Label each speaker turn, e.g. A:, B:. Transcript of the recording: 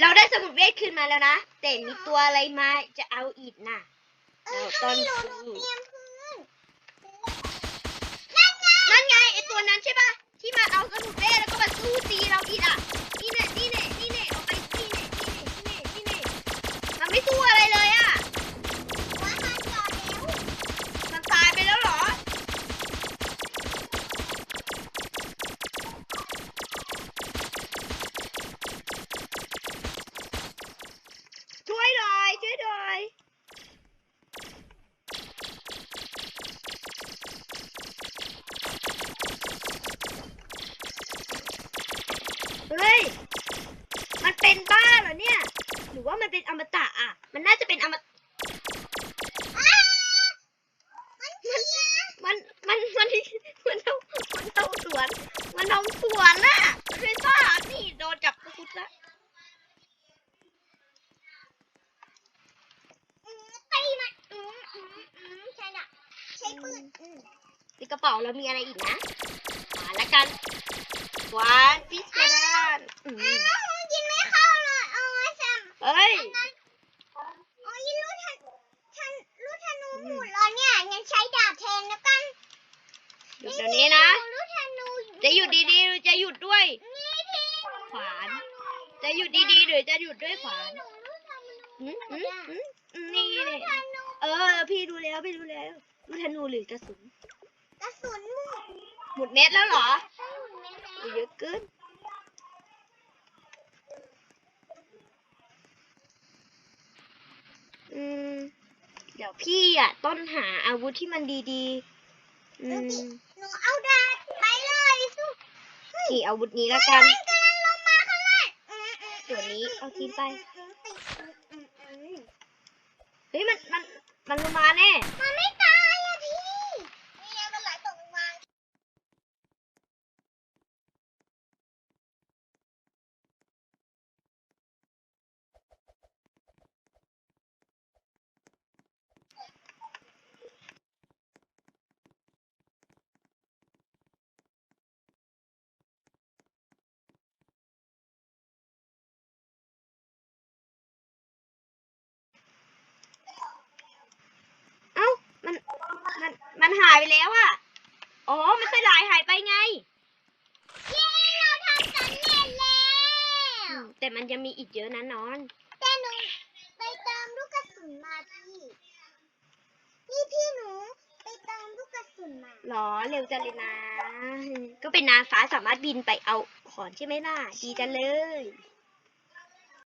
A: เราได้สมุดเวทคืนมาแล้วนะ แต่มีตัวอะไรมาจะเอาอีกน่ะ
B: เออ
A: เรา
B: ถ้า
A: ต้น
B: ไม่รู้หนู
A: สู้
B: เตรียมคืนนั่นไง
A: นั่นไงไอตัวนั้นใช่ปะที่มาเอาสมุดเวทแล้วก็มาสู้ตีเราอีกอะ นี่เน่นี่เน่นี่เน่เอาไปนี่เน่นี่เน่นี่เน่นี่เน่มันไม่สู้อะไรเลยอะ
B: ว่ามันจอดแล้ว
A: มันตายไปแล้วเหรอ ช่วยหน่อยช่วยหน่อย เฮ้ย มันเป็นบ้าเหรอเนี่ย หรือว่ามันเป็นอมตะอะ มันน่าจะเป็นอมตะ
B: อ้ามันเขีย
A: มัน มัน มัน มันเอามันเอาสวน มันเอาสวนน่ะมันเป็นบ้านี่โดนจับกุดละ
B: อืมตีมันอืมอืมอืมใช่น่ะใช้ปืนอืม
A: ในกระเป๋าเรามีอะไรอีกนะมาละกันหวานพิสดารอืม
B: อ้าวยิงไม่เข้าเลยเอาไว้แซม
A: เฮ้ย
B: อันนั้นอ๋อยิงลูกธนูทันลูกธนูหมุนแล้วเนี่ยงั้นใช้ดาบแทนแล้วกัน
A: หยุดเดี๋ยวนี้นะ
B: ลูกธนู
A: จะหยุดดีๆหรือจะหยุดด้วย
B: นี่พี่
A: ขวาน จะหยุดดีๆหรือจะหยุดด้วยขวาน
B: หนูลูกธนู
A: อืมอืมอืมอืมนี่
B: ลู
A: นี่
B: กธนู
A: เออ พี่ดูแล้วพี่ดูแล้วลูกธนูหรือกระสุน
B: กระสุนหมุน
A: หมดเม็ดแล้วเหรอ
B: ใช่หมุนไหม
A: โอ้ยเยอะเกินอืมเดี๋ยวพี่อะ ต้นหาอาวุธที่มันดีๆ อืม
B: หนู เอาดาบไปเลยสู้
A: นี่อาวุธนี้แล้วกัน
B: มันกำลังลงมาข้างล่างอืมอืม
A: เดี๋ยวนี้เอาทิ้งไป
B: อืมอืมอืมอืมอืม
A: เฮ้ยมันมันมันลงมาแน่
B: มันไม่ตายอะพี่นี่ไงมันไหลตกลงมา
A: เอ้า มัน มันมันหายไปแล้วอะอ๋อ มันสลายหายไปไง
B: เย้เราทำสำเร็จแล้ว
A: แต่มันจะมีอีกเยอะนะนอน
B: แต่หนูไปเติมลูกกระสุนมาพี่นี่พี่หนูไปเติมลูกกระสุนมา
A: หรอเร็วจังเลยนะ ก็เป็นนางฟ้าสามารถบินไปเอาของใช่ไหมล่ะ ดีจังเลย
B: ใ